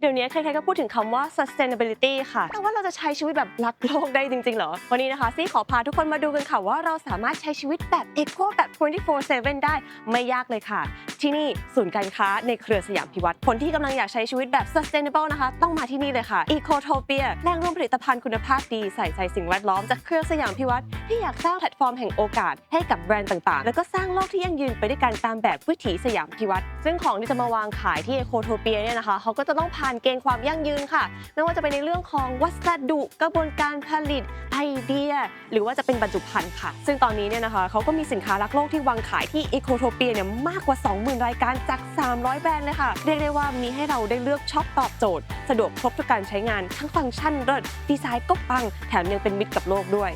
เดี๋ยวนี้ใครๆก็พูดถึงคำว่า sustainability ค่ะ แต่ว่าเราจะใช้ชีวิตแบบรักโลกได้จริงๆ เหรอ วันนี้นะคะซี่ขอพาทุกคนมาดูกันค่ะว่าเราสามารถใช้ชีวิตแบบ eco แบบ 24/7 ได้ไม่ยากเลยค่ะ ที่นี่ศูนย์การค้าในเครือสยามพิวัตรคนที่กำลังอยากใช้ชีวิตแบบ sustainable นะคะ ต้องมาที่นี่เลยค่ะ Ecotopia แหล่งรวมผลิตภัณฑ์คุณภาพดีใส่ใจสิ่งแวดล้อมจากเครือสยามพิวัตรที่อยากสร้างแพลตฟอร์มแห่งโอกาสให้กับแบรนด์ต่างๆ แล้วก็สร้างโลกที่ยั่งยืนไปด้วยกันตามแบบวิถีสยามพิวัตรซึ่งของที่จะมาวางขายที่ Ecotopia เนี่ยนะคะเขาก็จะต้องผ่านเกณฑ์ความยั่งยืนค่ะไม่ว่าจะเป็นในเรื่องของวัสดุกระบวนการผลิต เดีย หรือว่าจะเป็นบรรจุภัณฑ์ค่ะ ซึ่งตอนนี้เนี่ยนะคะเขาก็มีสินค้ารักโลกที่วางขายที่ Ecotopia เนี่ยมากกว่า 20,000 รายการจาก 300 แบรนด์เลยค่ะ เรียกได้ว่ามีให้เราได้เลือกช็อปตอบโจทย์ สะดวกครบทุกการใช้งานทั้งฟังก์ชันเลิศดีไซน์ก็ปัง แถมยังเป็นมิตรกับโลกด้วย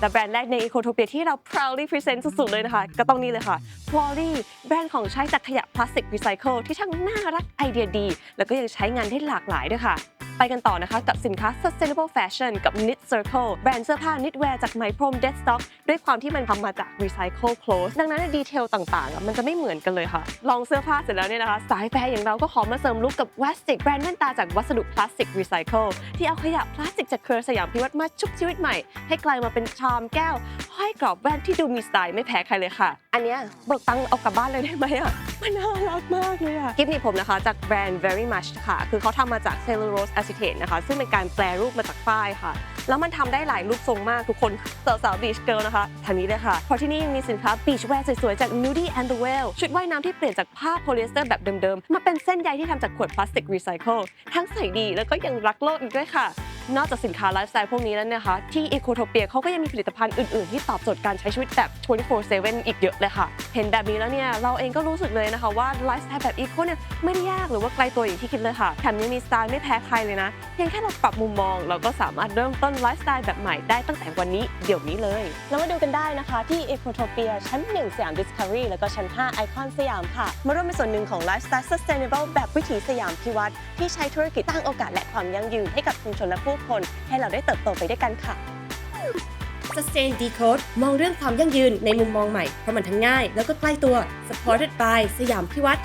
และแบรนด์แรกใน Ecotopia ที่เรา proudly present สุดๆ เลยนะคะ ก็ต้องนี่เลยค่ะ p l o r y แบรนด์ของใช้จากขยะพลาสติกรีไซเคิลที่ช่างน่ารักไอเดียดี แล้วก็ยังใช้งานได้หลากหลายด้วยค่ะ ไปกันต่อนะคะ กับสินค้า sustainable fashion กับ knit circle แบรนด์เสื้อผ้า knitwear จากไหมพรม dead stock ด้วยความที่มันทำมาจาก recycle clothes ดังนั้นดีเทลต่างๆ มันจะไม่เหมือนกันเลยค่ะ ลองเสื้อผ้าเสร็จแล้วเนี่ยนะคะ สายแฟร์อย่างเราก็ขอมาเสริมลุคกับ Wastic แบรนด์แว่นตาจากวัสดุพลาสติก recycle ที่เอาขยะพลาสติกจากเครือสยามพิวัตรมาชุบชีวิตใหม่ ให้กลายมาเป็นชามแก้ว ห้อยกรอบแว่นที่ดูมีสไตล์ไม่แพ้ใครเลยค่ะ อันเนี้ยเบิกตังค์เอากลับบ้านเลยได้ไหมอะ มันน่ารักมากเลยอะกิฟต์หนีบผมนะคะจากแบรนด์ very much ค่ะ คือเขาทำมาจาก cellulose acetate นะคะ ซึ่งเป็นการแปลรูปมาจากฝ้ายค่ะ แล้วมันทำได้หลายรูปทรงมากทุกคนสาวๆ beach girl นะคะทางนี้เลยค่ะ เพราะที่นี่ยังมีสินค้า beach wear สวยๆจาก Nudie and the Whale ชุดว่ายน้ำที่เปลี่ยนจากผ้าโพลีเอสเตอร์แบบเดิมๆ มาเป็นเส้นใยที่ทำจากขวดพลาสติกรีไซเคิลทั้งใส่ดีแล้วก็ยังรักโลกอีกด้วยค่ะ นอกจากสินค้าไลฟ์สไตล์พวกนี้แล้วนะคะ ที่ Ecotopia เขาก็ยังมีผลิตภัณฑ์อื่น ๆ ที่ตอบโจทย์การใช้ชีวิตแบบ 24/7 อีกเยอะเลยค่ะ เห็นแบบนี้แล้วเนี่ย เราเองก็รู้สึกเลยนะคะว่าไลฟ์สไตล์แบบ Eco เนี่ยไม่ได้ยากหรือว่าไกลตัวอย่างที่คิดเลยค่ะ แถมยังมีสไตล์ไม่แพ้ใครเลยนะ เพียงแค่เราปรับมุมมอง เราก็สามารถเริ่มต้นไลฟ์สไตล์แบบใหม่ได้ตั้งแต่วันนี้เดี๋ยวนี้เลย แล้วมาดูกันได้นะคะที่ Ecotopia ชั้น 1 สยาม Discovery แล้วก็ชั้น 5 ไอคอนสยามค่ะ มาร่วมเป็นส่วนหนึ่งของไลฟ์สไตล์ sustainable แบบวิถีสยามพิวัตรที่ใช้ธุรกิจสร้างโอกาสและความยั่งยืนให้กับชุมชนและผู้คน ให้เราได้เติบโตไปด้วยกันค่ะ Sustain Decode มองเรื่องความยั่งยืนในมุมมองใหม่ เพราะมันทั้งง่าย แล้วก็ใกล้ตัว Supported by สยามพิวัตร